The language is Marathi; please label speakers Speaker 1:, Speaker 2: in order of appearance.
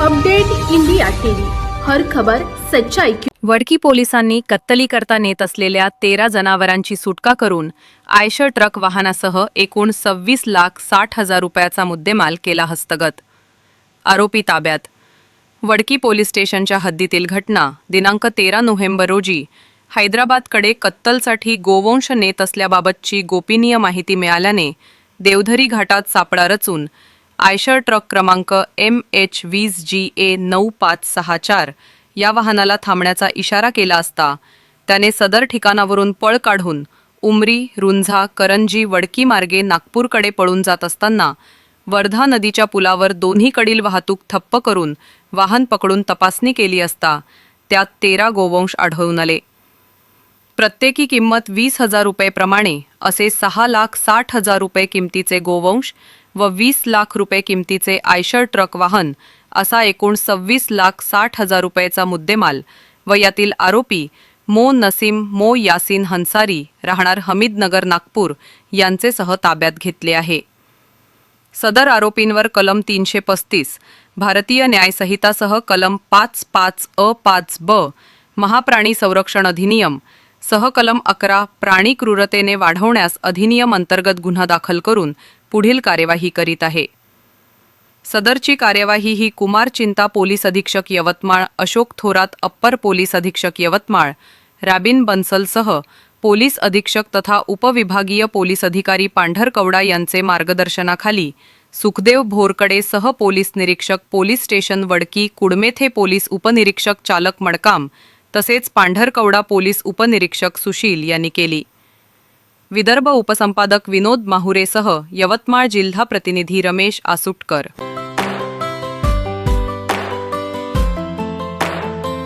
Speaker 1: Update India TV. हर खबर सच्चाई की
Speaker 2: वडकी पोलिसांनी कत्तली करता नेत असलेल्या तेरा जनावरांची सुटका करून आयशर ट्रक वाहनासह एकूण सव्वीस लाख साठ हजार रुपयाचा मुद्देमाल केला हस्तगत. आरोपी ताब्यात. वडकी पोलीस स्टेशनच्या हद्दीतील घटना दिनांक तेरा नोव्हेंबर रोजी हैदराबादकडे कत्तलसाठी गोवंश नेत असल्याबाबतची गोपनीय माहिती मिळाल्याने देवधरी घाटात सापळा रचून आयशर ट्रक क्रमांक एम एच वीस जी ए नऊ पाच सहा चार या वाहनाला थांबण्याचा इशारा केला असता त्याने सदर ठिकाणावरून पळ काढून उमरी रुंझा करंजी वडकी मार्गे नागपूरकडे पळून जात असताना वर्धा नदीच्या पुलावर दोन्हीकडील वाहतूक ठप्प करून वाहन पकडून तपासणी केली असता त्यात तेरा गोवंश आढळून आले. प्रत्येकी किंमत वीस हजार रुपयेप्रमाणे असे सहा लाख साठ हजार रुपये किमतीचे गोवंश व वीस लाख रुपये किमतीचे आयशर ट्रक वाहन असा एकूण सव्वीस लाख साठ हजार रुपयेचा मुद्देमाल व यातील आरोपी मो नसीम मो यासीन हन्सारी राहणार हमीदनगर नागपूर यांचेसह ताब्यात घेतले आहे. सदर आरोपींवर कलम तीनशे पस्तीस भारतीय न्यायसंहितासह कलम पाच पाच अ पाच ब महाप्राणी संरक्षण अधिनियम सहकलम अकरा प्राणी क्रूरतेने वाढवण्यास अधिनियम अंतर्गत गुन्हा दाखल करून पुढील कार्यवाही करीत आहे. सदरची कार्यवाही ही कुमार चिंता पोलीस अधीक्षक यवतमाळ अशोक थोरात अप्पर पोलीस अधीक्षक यवतमाळ रॅबिन बन्सलसह पोलीस अधीक्षक तथा उपविभागीय पोलीस अधिकारी पांढरकवडा यांचे मार्गदर्शनाखाली सुखदेव भोरकडे सह पोलीस निरीक्षक police station Wadki Kudmethe police उपनिरीक्षक चालक मडकाम तसेच पांढरकवडा पोलीस उपनिरीक्षक सुशील यांनी केली. विदर्भ उपसंपादक विनोद माहुरेसह यवतमाळ जिल्हा प्रतिनिधी रमेश आसुटकर.